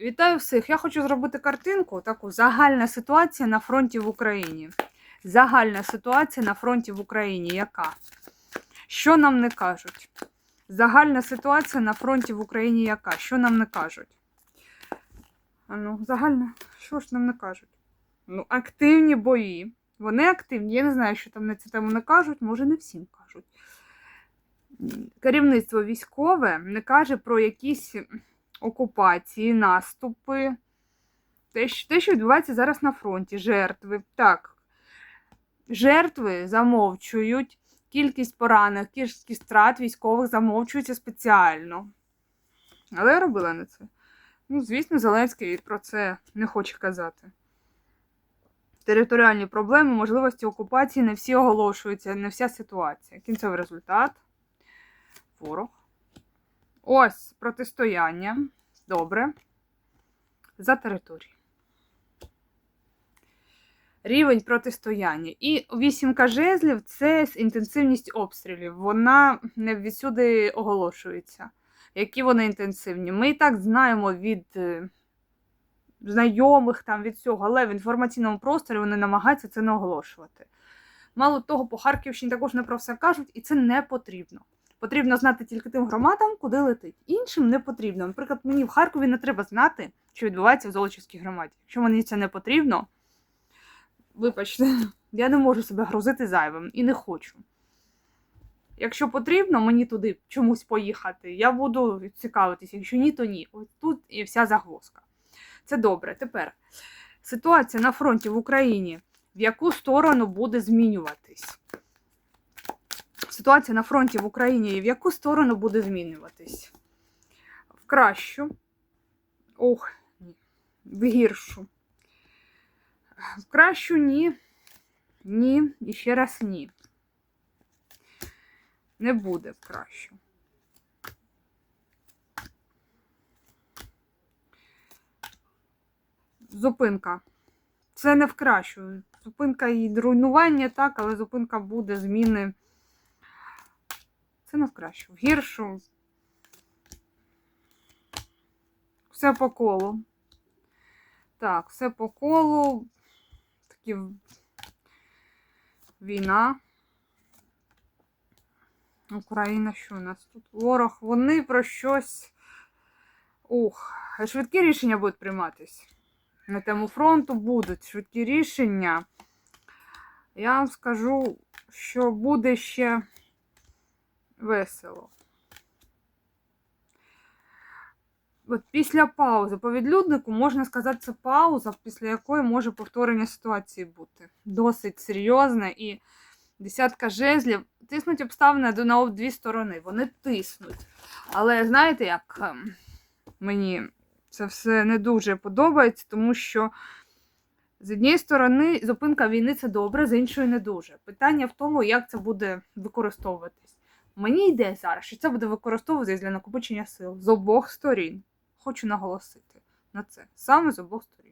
Вітаю всіх! Я хочу зробити картинку, таку загальна ситуація на фронті в Україні. Загальна ситуація на фронті в Україні яка? Що нам не кажуть? Загальна ситуація на фронті в Україні яка? Що нам не кажуть? А ну, загальна, що ж нам не кажуть? Ну, активні бої. Вони активні. Я не знаю, що там на цю тему не кажуть, може, не всім кажуть. Керівництво військове не каже про якісь окупації, наступи. Те, що, відбувається зараз на фронті, жертви. Так, жертви замовчують, кількість поранених, кількість втрат військових замовчується спеціально. Але я робила не це. Ну, звісно, Зеленський про це не хоче казати. Територіальні проблеми, можливості окупації не всі оголошуються, не вся ситуація. Кінцевий результат. Ворог. Ось протистояння. Добре. За територію. Рівень протистояння. І вісімка жезлів це інтенсивність обстрілів. Вона не відсюди оголошується. Які вони інтенсивні. Ми і так знаємо від е, знайомих там від цього, але в інформаційному просторі вони намагаються це не оголошувати. Мало того, по Харківщині також не про все кажуть, і це не потрібно. Потрібно знати тільки тим громадам, куди летить. Іншим не потрібно. Наприклад, мені в Харкові не треба знати, що відбувається в Золочівській громаді. Якщо мені це не потрібно, вибачте, я не можу себе грузити зайвим і не хочу. Якщо потрібно мені туди чомусь поїхати, я буду цікавитися. Якщо ні, то ні. Ось тут і вся загвоздка. Це добре. Тепер ситуація на фронті в Україні, в яку сторону буде змінюватись? Ситуація на фронті в Україні в яку сторону буде змінюватись? В кращу. Ох. В гіршу. В кращу ні. Ні. І ще раз ні. Не буде в кращу. Зупинка. Це не в кращу. Зупинка і руйнування, так, але зупинка буде зміни. Це не в кращу. В гіршу. Все по колу. Так, все по колу. Такі війна. Україна, що у нас тут? Ворог, вони про щось. Ух, швидкі рішення будуть прийматись. На тему фронту будуть швидкі рішення. Я вам скажу, що буде ще весело. От після паузи по відлюднику можна сказати, це пауза, після якої може повторення ситуації бути. Досить серйозне і десятка жезлів тиснуть обставини на дві сторони. Вони тиснуть. Але знаєте, як ем, мені це все не дуже подобається, тому що з однієї сторони зупинка війни це добре, з іншої не дуже. Питання в тому, як це буде використовуватись. Мені йде зараз, що це буде використовуватися для накопичення сил з обох сторін. Хочу наголосити на це. Саме з обох сторін.